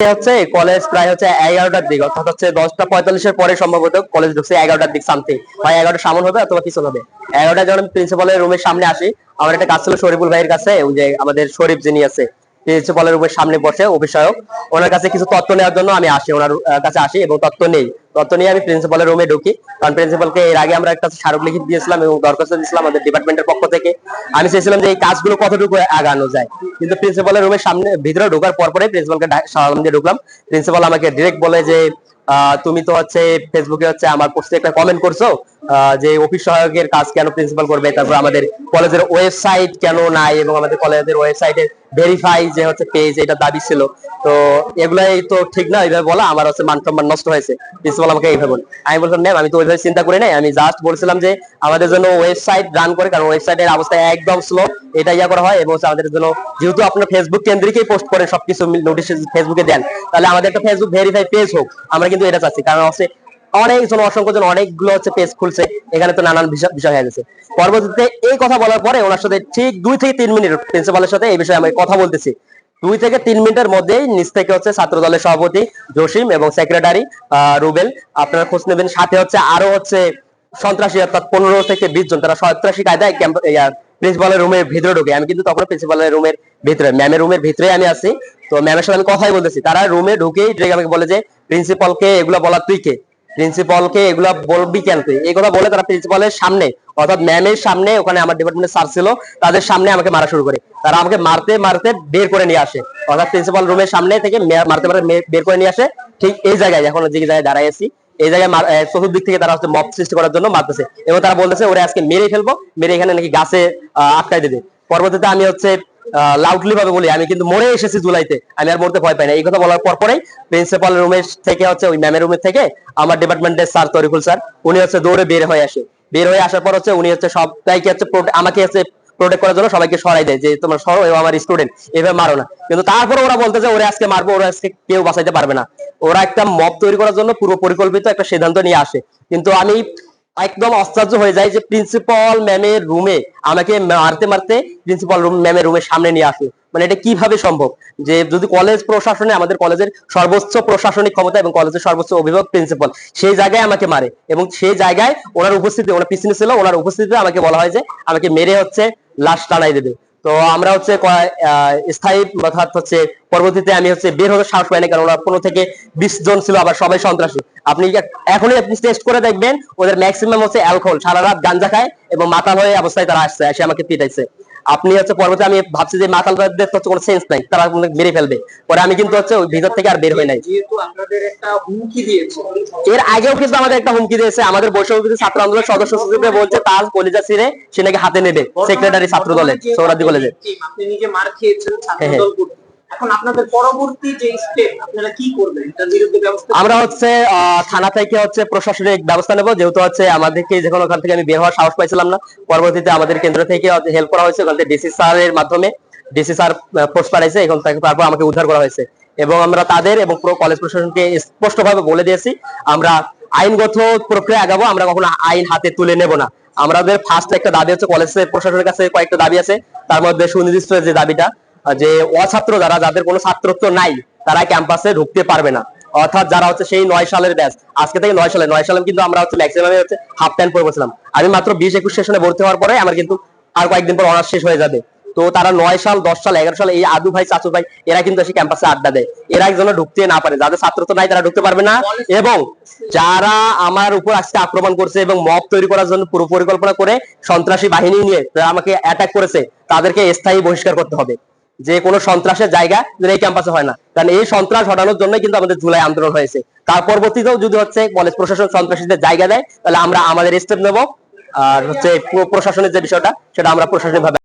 হচ্ছে কলেজ প্রায় হচ্ছে এগারোটার দিক, অর্থাৎ হচ্ছে দশটা পঁয়তাল্লিশের পরে সম্ভবত কলেজ ঢুকছে এগারোটার দিক এগারোটা সামন হবে হবে? এগারোটা প্রিন্সিপালের সামনে আসি, আমার একটা ছিল ভাইয়ের কাছে, ওই যে আমাদের শরীফ যিনি আছে প্রিন্সিপালের রুমের সামনে বসে অভিষয়ক ওনার কাছে কিছু তথ্য নেওয়ার জন্য আমি আসি, ওনার কাছে আসি এবং তথ্য নেই। তথ্য নিয়ে আমি প্রিন্সিপালের রুমে ঢুকি। কারণ প্রিন্সিপালকে এর আগে আমরা একটা স্মারকলিপি দিয়েছিলাম এবং দরখাস্ত দিয়েছিলাম আমাদের ডিপার্টমেন্টের পক্ষ থেকে। আমি চেয়েছিলাম যে এই কাজগুলো কতটুকু আগানো যায়। কিন্তু প্রিন্সিপালের রুমের সামনে, ভিতরে ঢোকার পর পরে প্রিন্সিপালকে সালাম দিয়ে ঢুকলাম। প্রিন্সিপাল আমাকে ডিরেক্ট বলে যে তুমি তো হচ্ছে ফেসবুকে হচ্ছে আমার পোস্টে একটা কমেন্ট করছ। যে অফিস সহায়কের কাজ কেন প্রিন্সিপাল করবে, তারপর আমাদের কলেজের ওয়েবসাইট কেন নাই এবং আমাদের কলেজের ওয়েবসাইটে ভেরিফাই যে হচ্ছে পেজ এটা দাবি ছিল। তো এগুলাই তো ঠিক না, এইভাবে বলা, আমার হচ্ছে মান সম্মান নষ্ট হয়েছে। প্রিন্সিপাল আমাকে এইভাবে বলে। আমি বললাম ম্যাম আমি তো ওইভাবে চিন্তা করি নাই। আমি জাস্ট বলছিলাম যে আমাদের জন্য ওয়েবসাইট রান করে, কারণ ওয়েবসাইটের অবস্থা একদম স্লো এটা ইয়া করা হয় এবং আমাদের জন্য যেহেতু আপনার ফেসবুক কেন্দ্রিকই পোস্ট করেন সবকিছু নোটিশ ফেসবুকে দেন, তাহলে আমাদের একটা ফেসবুক ভেরিফাই পেজ হোক, আমরা কিন্তু এটা চাচ্ছি। কারণ হচ্ছে অনেকজন অসংখ্য জন অনেকগুলো হচ্ছে পেজ খুলছে। এখানে তো নানান বিষয় হয়ে গেছে। পরবর্তীতে এই কথা বলার পরে ওনার সাথে ঠিক দুই থেকে তিন মিনিট প্রিন্সিপালের সাথে এই বিষয়ে আমি কথা বলতেছি। দুই থেকে তিন মিনিটের মধ্যেই নিচ থেকে হচ্ছে ছাত্র দলের সভাপতি জসিম এবং সেক্রেটারি রুবেল। আপনারা খোঁজ নেবেন। সাথে হচ্ছে আরও হচ্ছে সন্ত্রাসী অর্থাৎ পনেরো থেকে বিশ জন, তারা সন্ত্রাসী কায়দায় প্রিন্সিপালের রুমের ভিতরে ঢুকে। আমি কিন্তু তখন প্রিন্সিপালের রুমের ভিতরে ম্যামের রুমের ভিতরে আমি আছি। তো ম্যামের সাথে আমি কথাই বলতেছি। তারা রুমে ঢুকেই ডিরেক্ট আমাকে বলে যে প্রিন্সিপালকে এগুলো বলা তুই কে? প্রিন্সিপালকে এগুলা বলবি কেন তুই? এই কথা বলে তারা প্রিন্সিপালের সামনে অর্থাৎ ম্যামের সামনে ওখানে আমার ডিপার্টমেন্টের স্যার ছিল তাদের সামনে আমাকে মারা শুরু করে। তারা আমাকে মারতে মারতে বের করে নিয়ে আসে। অর্থাৎ প্রিন্সিপাল রুমের সামনে থেকে মারতে মারতে বের করে নিয়ে আসে। ঠিক এই জায়গায় এখন যে জায়গায় দাঁড়ায় আছি এই জায়গায় চতুর্দিক থেকে তারা হচ্ছে মব সৃষ্টি করার জন্য মারতেছে। এবং তারা বলতেছে ওরা আজকে মেরে ফেলব মেরে এখানে নাকি গাছে আহ, আটকাই দেবে। পরবর্তীতে আমি হচ্ছে লাউডলি ভাবে বলি, আমি কিন্তু মরে এসেছি জুলাইতে, আমি আর মরতে ভয় পাই না। এই কথা বলার পর পরেই প্রিন্সিপাল রুমের থেকে হচ্ছে ওই ম্যামের রুমের থেকে আমার ডিপার্টমেন্টের স্যার তরিকুল স্যার উনি হচ্ছে দৌড়ে বের হয়ে আসে। বের হয়ে আসার পর হচ্ছে উনি হচ্ছে সবাইকে হচ্ছে আমাকে হচ্ছে প্রোটেক্ট করার জন্য সবাইকে সরাই দেয় যে তোমার সরো এবং আমার স্টুডেন্ট এভাবে মারো না। কিন্তু তারপরে ওরা বলতে যে ওরা আজকে মারবো, ওরা আজকে কেউ বাঁচাইতে পারবে না। ওরা একটা মব তৈরি করার জন্য পুরো পরিকল্পিত একটা সিদ্ধান্ত নিয়ে আসে। কিন্তু আমি একদম আশ্চর্য হয়ে যায় যে প্রিন্সিপাল ম্যামের রুমে আমাকে মারতে মারতে প্রিন্সিপাল ম্যামের রুমের সামনে নিয়ে আসে। মানে এটা কীভাবে সম্ভব? যে যদি কলেজ প্রশাসনে, আমাদের কলেজের সর্বোচ্চ প্রশাসনিক ক্ষমতা এবং কলেজের সর্বোচ্চ অভিভাবক প্রিন্সিপাল সেই জায়গায় আমাকে মারে এবং সেই জায়গায় ওনার উপস্থিতি, ওনার পিছনে ছিল, ওনার উপস্থিতিতে আমাকে বলা হয় যে আমাকে মেরে হচ্ছে লাশ টানাই দেবে। তো আমরা হচ্ছে স্থায়ী অর্থাৎ হচ্ছে পরবর্তীতে আমি হচ্ছে বের হতে সাহস পাইনি কারণ ওরা পনেরো থেকে বিশ জন ছিল, আবার সবাই সন্ত্রাসী। আপনি এখনই আপনি টেস্ট করে দেখবেন ওদের ম্যাক্সিমাম হচ্ছে অ্যালকোহল সারা রাত গাঞ্জা খায় এবং মাতাল হয়ে অবস্থায় তারা আসছে এসে আমাকে পিটাইছে। আপনি হচ্ছে পরবর্তী আমি ভাবছি যে মাতালদের তো কোনো সেন্স নাই তারা মেরে ফেলবে। পরে আমি কিন্তু হচ্ছে ওই ভিতর থেকে আর বের হই নাই। যেহেতু আপনাদের একটা হুমকি দিয়েছে। এর আগেও কিন্তু আমাদের একটা হুমকি দিয়েছে আমাদের বৈষম্য ছাত্র আন্দোলন সদস্য সচিবকে বলছে তার কলিজা ছিঁড়ে সে নাকি হাতে নেবে সেক্রেটারি ছাত্র দলের সৌরাদি কলেজে আপনি নিজে মার খেয়েছেন ছাত্র হ্যাঁ, হ্যাঁ। দল করতে। এখন আপনাদের পরবর্তী যে স্টেপ আপনারা কি করবেন? বিরুদ্ধে ব্যবস্থা আমরা হচ্ছে থানা থেকে হচ্ছে প্রশাসনিক ব্যবস্থা নেব, যেহেতু হচ্ছে আমাদেরকে যখন ওখান থেকে আমি বের হওয়ার সাহস পাইছিলাম না, পরবর্তীতে আমাদের কেন্দ্র থেকে হেল্প করা হয়েছে, ওখান থেকে ডিসি মাধ্যমে। ডিসি স্যার পোস্ট পাঠাইছে এখন তারপর আমাকে উদ্ধার করা হয়েছে। এবং আমরা তাদের এবং পুরো কলেজ প্রশাসনকে স্পষ্টভাবে বলে দিয়েছি, আমরা আইনগত প্রক্রিয়া আগাবো, আমরা কখনো আইন হাতে তুলে নেব না। আমাদের ফার্স্ট একটা দাবি হচ্ছে কলেজ প্রশাসনের কাছে কয়েকটা দাবি আছে, তার মধ্যে সুনির্দিষ্ট যে দাবিটা যে অছাত্র যারা, যাদের কোনো ছাত্রত্ব নাই, তারা ক্যাম্পাসে ঢুকতে পারবে না। অর্থাৎ যারা হচ্ছে সেই নয় সালের ব্যাচ আজকে থেকে নয় সালে নয় সালে কিন্তু আমরা হচ্ছে ম্যাক্সিমাম হচ্ছে হাফ প্যান্ট পরে বসলাম আমি মাত্র বিশ একুশ সেশনে ভর্তি হওয়ার পরে আমার কিন্তু আর কয়েকদিন পর অনার্স শেষ হয়ে যাবে। তো তারা নয় সাল, দশ সাল, এগারো সাল, এই আদু ভাই, চাচু ভাই, এরা কিন্তু এসে ক্যাম্পাসে আড্ডা দেয়। এরা একজন ঢুকতে না পারে। যাদের ছাত্রত্ব নাই, তারা ঢুকতে পারবে না। এবং যারা আমার উপর আজকে আক্রমণ করছে এবং মব তৈরি করার জন্য পুরো পরিকল্পনা করে সন্ত্রাসী বাহিনী নিয়ে, যারা আমাকে অ্যাটাক করেছে, তাদেরকে স্থায়ী বহিষ্কার করতে হবে। যে কোনো সন্ত্রাসের জায়গা যেন এই ক্যাম্পাসে হয় না। কারণ এই সন্ত্রাস ঘটানোর জন্য কিন্তু আমাদের জুলাই আন্দোলন হয়েছে। তার পরবর্তীতেও যদি হচ্ছে কলেজ প্রশাসন সন্ত্রাসীদের জায়গা দেয়, তাহলে আমরা আমাদের স্টেপ নেব। আর হচ্ছে প্রশাসনের যে বিষয়টা, সেটা আমরা প্রশাসনিক ভাবে